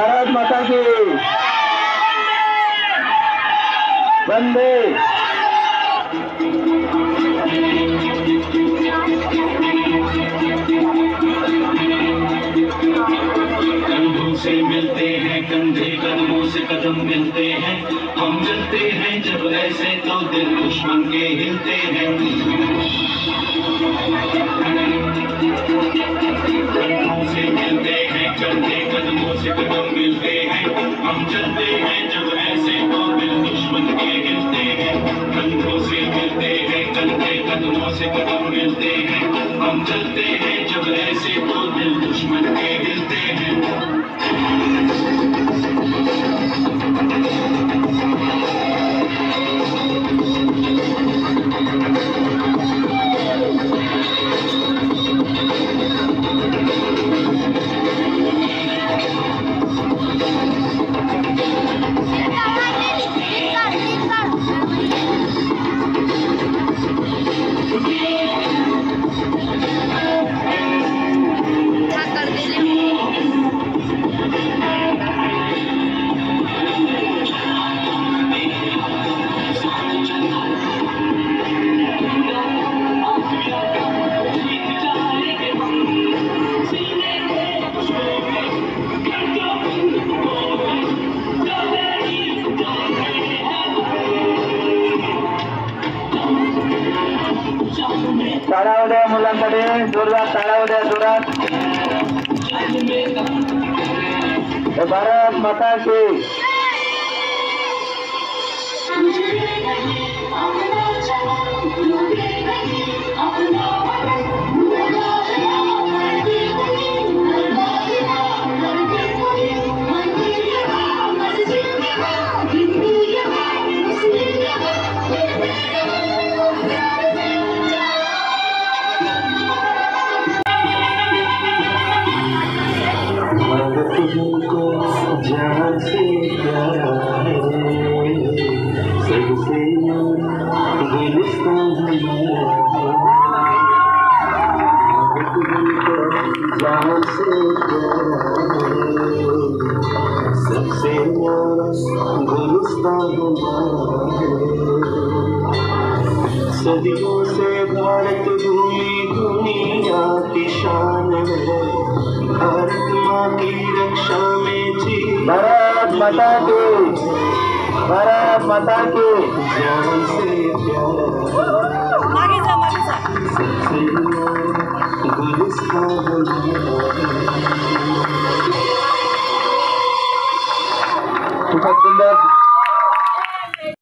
भारत माता की। वंदे। कंधों से मिलते हैं, कंधे कदमों से कदम मिलते हैं। हम मिलते हैं जब ऐसे तो दिल दुश्मन के हिलते हैं। कदमों से कदम मिलते हैं, हम चलते हैं, जब ऐसे तो दिल दुश्मन के हिलते हैं। कंधों से मिलते हैं कंधे कदमों से कदम मिलते हैं। हम चलते हैं, जब ऐसे तो दिल दुश्मन के हिलते हैं। कर टाळाव द्या मुलांकडे जोरदार टाळाव द्या जोरात भारत माता की. तुमको जान से प्यारा है सबसे गुलिस्तान जान से प्यारा है सबसे गुलिस्तान सदियों से भारत भूमि दुनिया की शान है? भारत माँ की रक्षा में जी भारत माता की भारत माता की। जान से प्यारा मागे जा मागे जा। सबसे गुलिस्तान सुंदर